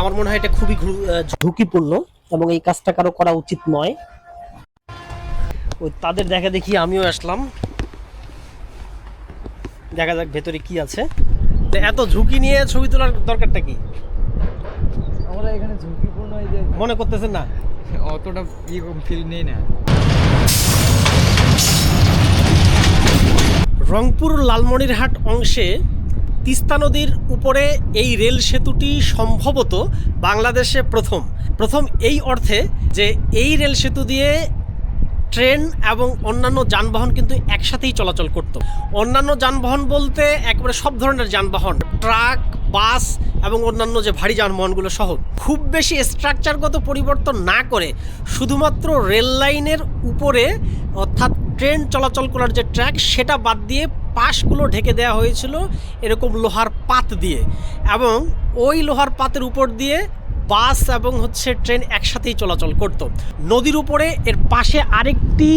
আমার মনে হয় এটা খুবই ঝুঁকিপূর্ণ এবং এই কাজটা কারও করা উচিত নয়। ওই তাদের দেখা দেখি আমিও আসলাম। দেখা যাক ভেতরে কি আছে। এত ঝুঁকি নিয়ে ছবি তোলার দরকারটা কি? আমরা এখানে ঝুঁকিপূর্ণ এই যে মনে করতেছেন না? অতটা ই ফিল নেই না। রংপুর লালমনিরহাট অংশে তিস্তা নদীর উপরে এই রেল সেতুটি সম্ভবত বাংলাদেশে প্রথম। প্রথম এই অর্থে যে এই রেল সেতু দিয়ে ট্রেন এবং অন্যান্য যানবাহন কিন্তু একসাথেই চলাচল করত। অন্যান্য যানবাহন বলতে একেবারে সব ধরনের যানবাহন, ট্রাক, বাস এবং অন্যান্য যে ভারী যানবাহনগুলো সহ খুব বেশি স্ট্রাকচারগত পরিবর্তন না করে শুধুমাত্র রেল লাইনের উপরে অর্থাৎ ট্রেন চলাচল করার যে ট্র্যাক সেটা বাদ দিয়ে পাশগুলো ঢেকে দেওয়া হয়েছিল এরকম লোহার পাত দিয়ে এবং ওই লোহার পাতের উপর দিয়ে বাস এবং হচ্ছে ট্রেন একসাথেই চলাচল করত। নদীর উপরে এর পাশে আরেকটি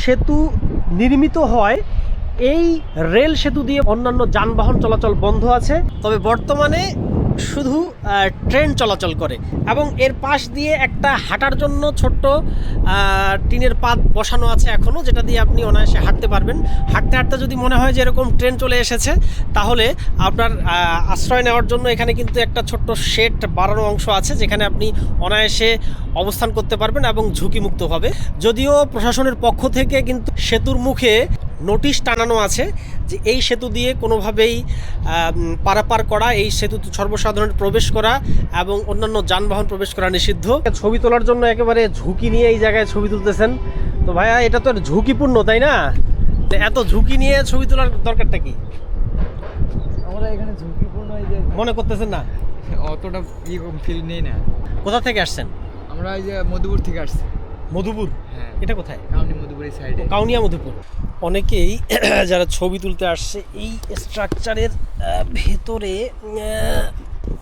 সেতু নির্মিত হয়। এই রেল সেতু দিয়ে অন্যান্য যানবাহন চলাচল বন্ধ আছে। তবে বর্তমানে শুধু ট্রেন চলাচল করে এবং এর পাশ দিয়ে একটা হাঁটার জন্য ছোট্ট টিনের পাত বসানো আছে এখনও যেটা দিয়ে আপনি অনায়াসে হাঁটতে পারবেন। হাঁটতে হাঁটতে যদি মনে হয় যে এরকম ট্রেন চলে এসেছে, তাহলে আপনার আশ্রয় নেওয়ার জন্য এখানে কিন্তু একটা ছোট্ট শেড বাড়ানো অংশ আছে, যেখানে আপনি অনায়াসে অবস্থান করতে পারবেন এবং ঝুঁকিমুক্তভাবে যদিও প্রশাসনের পক্ষ থেকে কিন্তু সেতুর মুখে নোটিশ টানানো আছে যে এই সেতু দিয়ে কোনোভাবেই পারাপার করা এই সেতু সর্বসাধারণ প্রবেশ করা এবং অন্যান্য যানবাহন প্রবেশ করা নিষিদ্ধ। ছবি তোলার জন্য একেবারে ঝুঁকি নিয়ে এই জায়গায় ছবি তুলতেছেন। তো ভাইয়া এটা তো ঝুঁকিপূর্ণ তাই না? এত ঝুঁকি নিয়ে ছবি তোলার দরকারটা কি? আমরা এখানে ঝুঁকিপূর্ণ এই যে মনে করতেছেন না? অতটা ফিল নেই না। কোথা থেকে আসছেন? আমরা এই যে মধুপুর থেকে আসছি। মধুপুর? হ্যাঁ। এটা কোথায়? কাউনি মধুপুরের সাইডে কাউনিয়া মধুপুর। অনেকেই যারা ছবি তুলতে আসছে এই স্ট্রাকচারের ভেতরে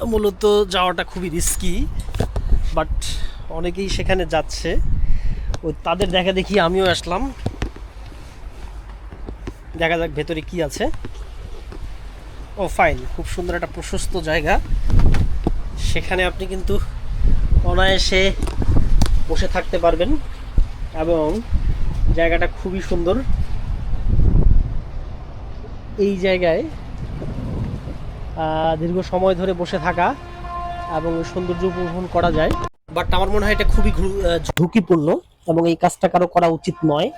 মূলত যাওয়াটা খুবই রিস্কি বাট অনেকেই সেখানে যাচ্ছে। ওই তাদের দেখা দেখি আমিও আসলাম। দেখা যাক ভেতরে কি আছে। ও ফাইন খুব সুন্দর একটা প্রশস্ত জায়গা। সেখানে আপনি কিন্তু অনায়াসে বসে থাকতে পারবেন এবং জায়গাটা খুবই সুন্দর। এই জায়গায় দীর্ঘ সময় ধরে বসে থাকা এবং সৌন্দর্য উপভোগ করা যায়। বাট আমার মনে হয় এটা খুবই ঝুঁকিপূর্ণ এবং এই কাজটা কারও করা উচিত নয়।